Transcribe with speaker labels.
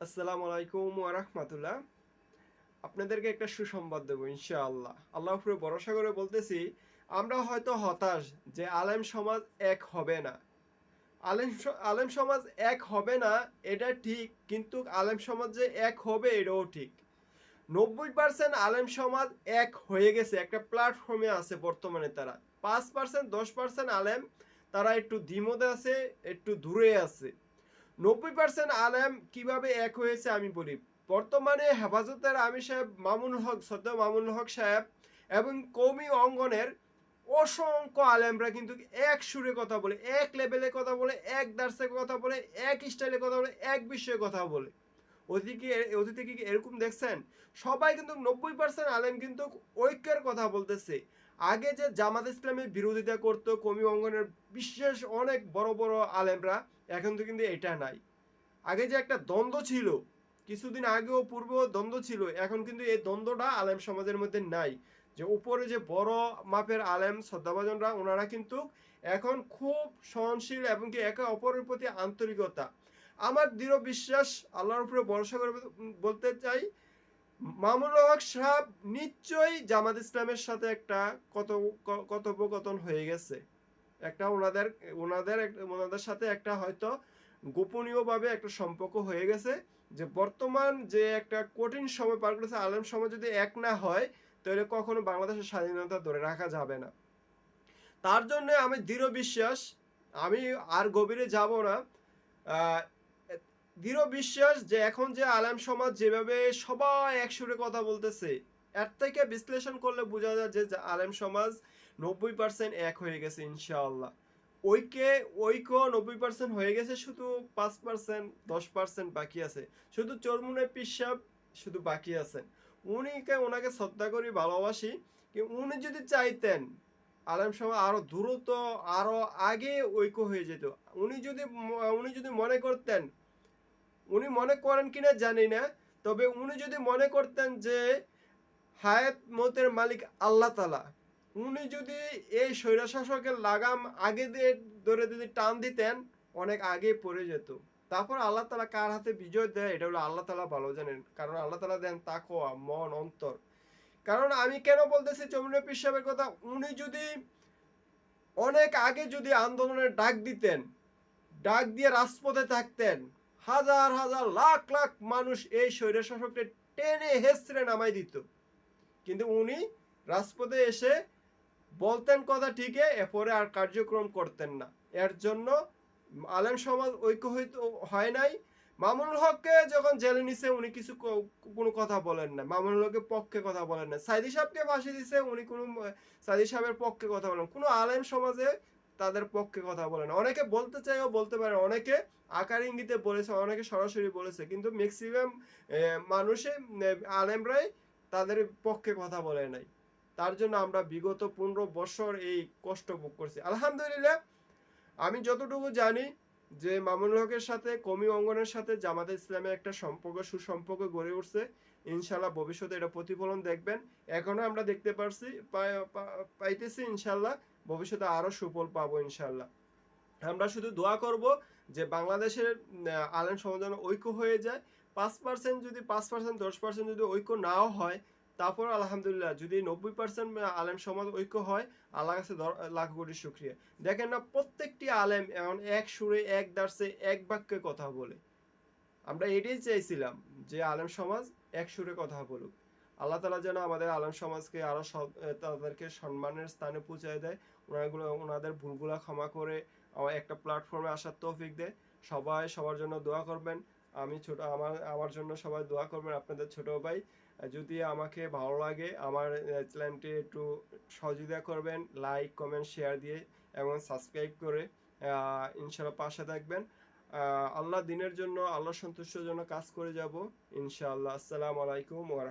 Speaker 1: আসসালামু আলাইকুম ওরহমতুল্লাহ আপনাদেরকে একটা সুসংবাদ দেবো, ইনশাআল্লাহ। আল্লাহ উপরে ভরসা করে বলতেছি, আমরা হয়তো হতাশ যে আলেম সমাজ এক হবে না। আলেম আলেম সমাজ এক হবে না, এটা ঠিক, কিন্তু আলেম সমাজ যে এক হবে, এটাও ঠিক। নব্বই পার্সেন্ট আলেম সমাজ এক হয়ে গেছে, একটা প্ল্যাটফর্মে আছে বর্তমানে তারা। পাঁচ পার্সেন্ট দশ পার্সেন্ট আলেম, তারা একটু দ্বিমতে আছে, একটু দূরে আছে। নব্বই পার্সেন্ট আলেম কীভাবে এক হয়েছে আমি বলি। বর্তমানে হেফাজতের আমি সাহেব মামুনুল হক, সদ্য মামুনুল হক সাহেব এবং কৌমি অঙ্গনের অসংখ্য আলেমরা কিন্তু এক সুরে কথা বলে, এক লেভেলে কথা বলে, এক দার্সে কথা বলে, এক স্টাইলে কথা বলে, এক বিষয়ে কথা বলে। অতীকে, অতীতে কি এরকম দেখছেন? সবাই কিন্তু নব্বই পার্সেন্ট আলেম কিন্তু ঐক্যের কথা বলতেছে। আগে যে জামাত ইসলামের বিরোধিতা করতো কমি অঙ্গনের বিশেষ অনেক বড় বড় আলেমরা এখন তো কিন্তু এটা নাই। আগে যে একটা দ্বন্দ্ব ছিল, কিছুদিন আগেও পূর্বেও দ্বন্দ্ব ছিল, এখন কিন্তু এই দ্বন্দ্বটা আলেম সমাজের মধ্যে নাই। যে উপরে যে বড় মাপের আলেম, শ্রদ্ধাভাজনরা, ওনারা কিন্তু এখন খুব সহনশীল এবং কি একে অপরের প্রতি আন্তরিকতা। আমার দৃঢ় বিশ্বাস, আল্লাহর উপরে ভরসা করে বলতে চাই, মামুনুল হক সাহেব নিশ্চয়ই জামাত ইসলামের সাথে একটা কত কথোপকথন হয়ে গেছে। একটা ওনাদের ওনাদের ওনাদের সাথে একটা হয়তো গোপনীয়ভাবে একটা সম্পর্ক হয়ে গেছে যে বর্তমান যে একটা কঠিন সময় পার করেছে আলেম সমাজ যদি এক না হয়, তাহলে কখনো বাংলাদেশের স্বাধীনতা ধরে রাখা যাবে না। তার জন্য আমি দৃঢ় বিশ্বাস, আমি আর গভীরে যাব না। দৃঢ় বিশ্বাস যে এখন যে আলেম সমাজ যেভাবে সবাই একসুরে কথা বলতেছে এর থেকে বিশ্লেষণ করলে বোঝা যায় যে আলেম সমাজ নব্বই পার্সেন্ট এক হয়ে গেছে ইনশাআল্লাহ। ঐক্যে ঐক্য নব্বই পার্সেন্ট হয়ে গেছে, শুধু পাঁচ পার্সেন্ট দশ পার্সেন্ট বাকি আছে। শুধু চরমুনে পিসাব শুধু বাকি আছেন উনিকে, ওনাকে শ্রদ্ধা করি, ভালোবাসি উনি যদি চাইতেন, আলেম সমাজ আরও দ্রুত, আরও আগে ঐক্য হয়ে যেত। উনি যদি উনি যদি মনে করতেন, উনি মনে করেন কিনা জানি না, তবে উনি যদি মনে করতেন যে হায়াত মতের মালিক আল্লাহ তালা উনি যদি এই স্বৈরশাসকের লাগাম আগে দিয়ে ধরে যদি টান দিতেন, অনেক আগে পড়ে যেত। তারপর আল্লাহ তালা কার হাতে বিজয় দেয়, এটা হলো আল্লাহ তালা ভালো জানেন। কারণ আল্লাহ তালা দেন তাকোয়া মন, অন্তর। কারণ আমি কেন বলতেছি চমনে পীর সাহেবের কথা? উনি যদি অনেক আগে যদি আন্দোলনের ডাক দিতেন, ডাক দিয়ে রাজপথে থাকতেন, হাজার হাজার, লাখ লাখ মানুষ এই স্বৈর শাসককে টেনে হেসড়ে নামাই দিত। কিন্তু উনি রাজপথে এসে বলতেন কথা ঠিকই, এরপরে আর কার্যক্রম করতেন না। এর জন্য আলেম সমাজ ঐক্য হয় নাই। মামুনুল হককে যখন জেলে নিছে, উনি কিছু কোনো কথা বলেন না। মামুনুল হকের পক্ষে কথা বলেন না। সাইদি সাহেবকে ফাঁসি দিছে, উনি কোনো সাইদি সাহেবের পক্ষে কথা বলেন কোনো আলেম সমাজে তাদের পক্ষে কথা বলেন অনেকে বলতে চাইও বলতে পারে, অনেকে আকার ইঙ্গিতে বলেছে, অনেকে সরাসরি বলেছে। কিন্তু ম্যাক্সিমাম মানুষে আলেমরাই তাদের পক্ষে কথা বলে নাই। তার জন্য আমরা বিগত পনেরো বছর এই কষ্ট ভোগ করছি। আলহামদুলিল্লাহ, আমি যতটুকু জানি যে মামুনুল হকের সাথে, কমি অঙ্গনের সাথে জামাতে ইসলামের একটা সম্পর্ক, সুসম্পর্ক গড়ে উঠছে। ইনশাল্লাহ ভবিষ্যতে এটা প্রতিফলন দেখবেন। এখনও আমরা দেখতে পারছি পাইতেছি ইনশাল্লাহ ভবিষ্যতে আরও সুফল পাবো ইনশাল্লাহ আমরা শুধু দোয়া করব যে বাংলাদেশের আলেম সমাজ ঐক্য হয়ে যায়। পাঁচ পার্সেন্ট যদি পাঁচ পার্সেন্ট দশ পার্সেন্ট যদি ঐক্য নাও হয় তারপর আলহামদুলিল্লাহ যদি নব্বই পার্সেন্ট আলেম সমাজ ঐক্য হয় আল্লাহ কাছে লাখ কোটি শুক্রিয়া। দেখেন না প্রত্যেকটি আলেম এমন এক সুরে এক দার্সে এক বাক্যে কথা বলে। আমরা এটাই চাইছিলাম যে আলেম সমাজ এক সুরে কথা বলুক। আল্লাহ তালা যেন আমাদের আলেম সমাজকে আরও সৎ- এ, তাদেরকে সম্মানের স্থানে পৌঁছায় দেয়। ওনাগুলো ওনাদের ভুলগুলা ক্ষমা করে একটা প্ল্যাটফর্মে আসার তৌফিক দেয়। সবাই সবার জন্য দোয়া করবেন। আমি ছোট, আমার আমার জন্য সবাই দোয়া করবেন আপনাদের ছোট ভাই। যদি আমাকে ভালো লাগে, আমার চ্যানেলটি একটু সহযোগিতা করবেন, লাইক, কমেন্ট, শেয়ার দিয়ে এবং সাবস্ক্রাইব করে ইনশাল্লাহ পাশে থাকবেন। আল্লাহ দিনের জন্য, আল্লাহ সন্তুষ্টের জন্য কাজ করে যাব। ইনশাআল্লাহ আসসালামু আলাইকুম ওয়া